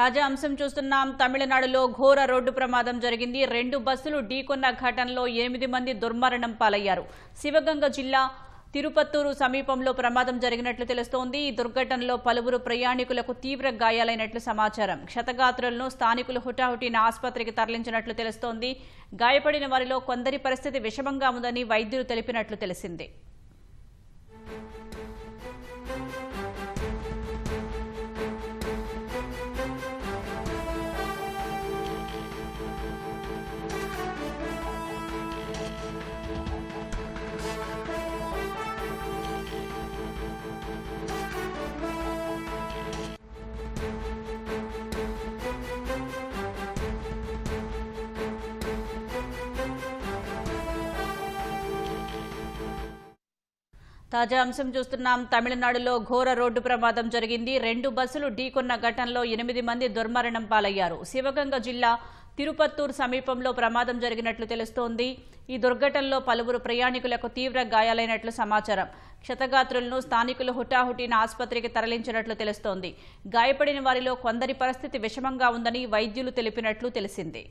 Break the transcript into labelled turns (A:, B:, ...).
A: తాజా అంశం చూస్తున్నాం. తమిళనాడులో ఘోర రోడ్డు ప్రమాదం జరిగింది. రెండు బస్సులు ఢీకొన్న ఘటనలో ఎనిమిది మంది దుర్మరణం పాలయ్యారు. శివగంగ జిల్లా తిరుపత్తూరు సమీపంలో ప్రమాదం జరిగినట్లు తెలుస్తోంది. ఈ దుర్ఘటనలో పలువురు ప్రయాణికులకు తీవ్ర గాయాలైనట్లు సమాచారం. క్షతగాత్రులను స్థానికులు హుటాహుటిన ఆసుపత్రికి తరలించినట్లు తెలుస్తోంది. గాయపడిన వారిలో కొందరి పరిస్థితి విషమంగా ఉందని వైద్యులు తెలిపినట్లు తెలిసింది. తాజా అంశం చూస్తున్నాం. తమిళనాడులో ఘోర రోడ్డు ప్రమాదం జరిగింది. రెండు బస్సులు ఢీకొన్న ఘటనలో ఎనిమిది మంది దుర్మరణం పాలయ్యారు. శివగంగ జిల్లా తిరుపత్తూరు సమీపంలో ప్రమాదం జరిగినట్లు తెలుస్తోంది. ఈ దుర్ఘటనలో పలువురు ప్రయాణికులకు తీవ్ర గాయాలైనట్లు సమాచారం. క్షతగాత్రులను స్థానికులు హుటాహుటిన ఆసుపత్రికి తరలించినట్లు తెలుస్తోంది. గాయపడిన వారిలో కొందరి పరిస్థితి విషమంగా ఉందని వైద్యులు తెలిపినట్లు తెలిసింది.